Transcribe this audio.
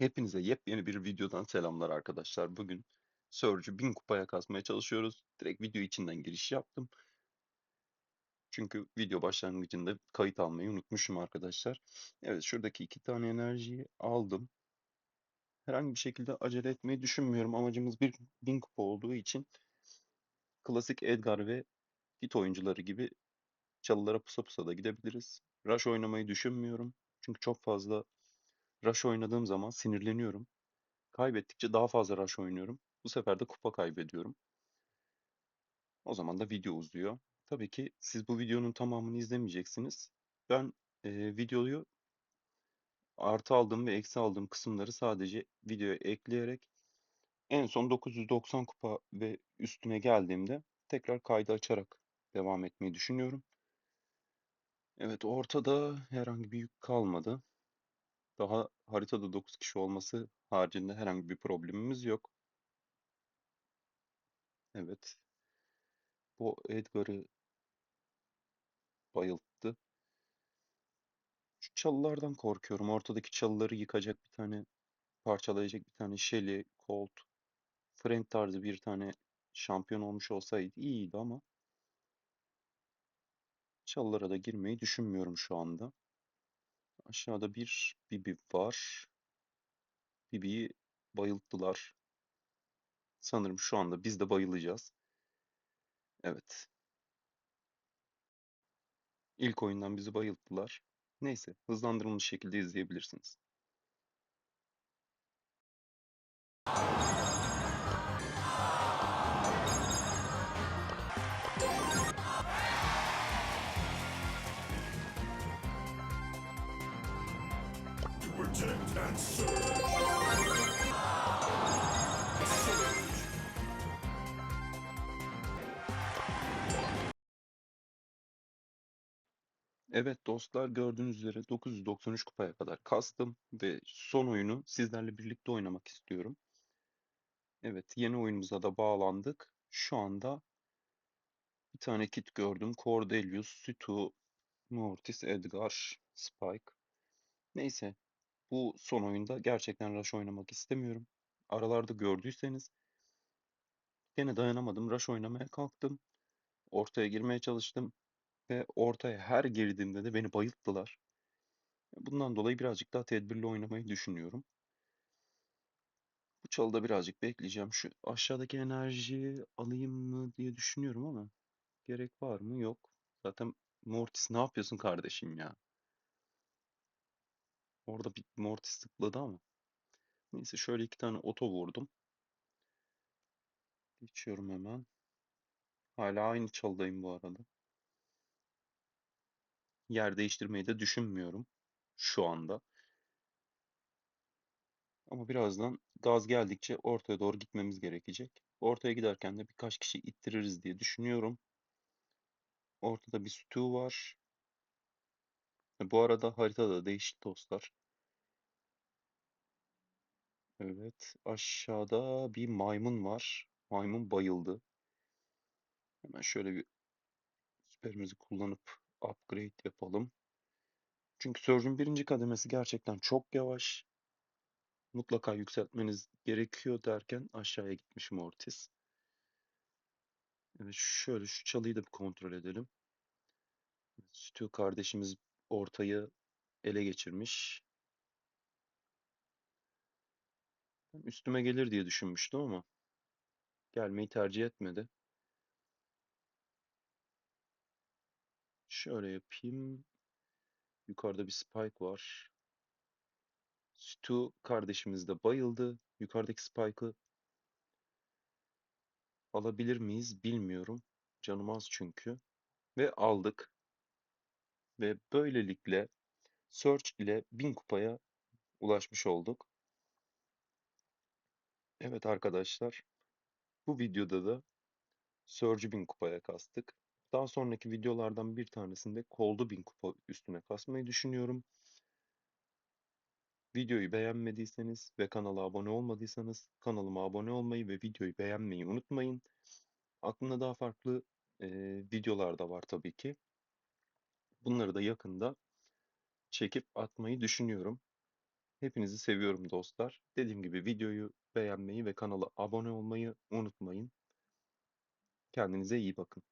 Hepinize yepyeni bir videodan selamlar arkadaşlar. Bugün Surge'ü 1000 kupaya kasmaya çalışıyoruz. Direkt video içinden giriş yaptım. Çünkü video başlangıcında kayıt almayı unutmuşum arkadaşlar. Evet şuradaki iki tane enerjiyi aldım. Herhangi bir şekilde acele etmeyi düşünmüyorum. Amacımız bir 1000 kupa olduğu için klasik Edgar ve Hit oyuncuları gibi çalılara pusa pusa da gidebiliriz. Rush oynamayı düşünmüyorum. Çünkü çok fazla Rush oynadığım zaman sinirleniyorum. Kaybettikçe daha fazla rush oynuyorum. Bu sefer de kupa kaybediyorum. O zaman da video uzuyor. Tabii ki siz bu videonun tamamını izlemeyeceksiniz. Ben e, videoyu artı aldığım ve eksi aldığım kısımları sadece videoya ekleyerek en son 990 kupa ve üstüne geldiğimde tekrar kaydı açarak devam etmeyi düşünüyorum. Evet ortada herhangi bir yük kalmadı. Daha haritada 9 kişi olması haricinde herhangi bir problemimiz yok. Evet. Bu Edgar'ı bayılttı. Şu çalılardan korkuyorum. Ortadaki çalıları yıkacak bir tane, parçalayacak bir tane Shelly, Colt, Frank tarzı bir tane şampiyon olmuş olsaydı iyiydi ama çalılara da girmeyi düşünmüyorum şu anda. Aşağıda bir Bibi var. Bibi'yi bayılttılar. Sanırım şu anda biz de bayılacağız. Evet. İlk oyundan bizi bayılttılar. Neyse, hızlandırılmış şekilde izleyebilirsiniz. Protect and serve. Evet dostlar gördüğünüz üzere 993 kupaya kadar kastım ve son oyunu sizlerle birlikte oynamak istiyorum. Evet yeni oyunumuza da bağlandık. Şu anda bir tane kit gördüm. Cordelius, Stu, Mortis, Edgar, Spike. Neyse bu son oyunda gerçekten Rush oynamak istemiyorum. Aralarda gördüyseniz gene dayanamadım. Rush oynamaya kalktım. Ortaya girmeye çalıştım ve ortaya her girdiğimde de beni bayılttılar. Bundan dolayı birazcık daha tedbirli oynamayı düşünüyorum. Bu çalıda birazcık bekleyeceğim. Şu aşağıdaki enerjiyi alayım mı diye düşünüyorum ama gerek var mı? Yok. Zaten Mortis ne yapıyorsun kardeşim ya? Orada bir Mortis tıkladı ama. Neyse şöyle iki tane oto vurdum. Geçiyorum hemen. Hala aynı çalıdayım bu arada. Yer değiştirmeyi de düşünmüyorum. Şu anda. Ama birazdan gaz geldikçe ortaya doğru gitmemiz gerekecek. Ortaya giderken de birkaç kişi ittiririz diye düşünüyorum. Ortada bir Stu var. E, Bu arada haritada değişik dostlar. Evet. Aşağıda bir maymun var. Maymun bayıldı. Hemen şöyle bir süperimizi kullanıp upgrade yapalım. Çünkü Surge'un birinci kademesi gerçekten çok yavaş. Mutlaka yükseltmeniz gerekiyor derken aşağıya gitmiş Mortis. Evet şöyle şu çalıyı da bir kontrol edelim. Stu kardeşimiz ortayı ele geçirmiş. Üstüme gelir diye düşünmüştüm ama gelmeyi tercih etmedi. Şöyle yapayım. Yukarıda bir Spike var. Stu kardeşimiz de bayıldı. Yukarıdaki Spike'ı alabilir miyiz bilmiyorum. Canım az çünkü. Ve aldık. Ve böylelikle Search ile 1000 kupaya ulaşmış olduk. Evet arkadaşlar. Bu videoda da Surge'ü 1000 kupaya kastık. Daha sonraki videolardan bir tanesinde Cold'u 1000 kupa üstüne kasmayı düşünüyorum. Videoyu beğenmediyseniz ve kanala abone olmadıysanız kanalıma abone olmayı ve videoyu beğenmeyi unutmayın. Aklımda daha farklı e, videolar da var tabii ki. Bunları da yakında çekip atmayı düşünüyorum. Hepinizi seviyorum dostlar. Dediğim gibi videoyu beğenmeyi ve kanala abone olmayı unutmayın. Kendinize iyi bakın.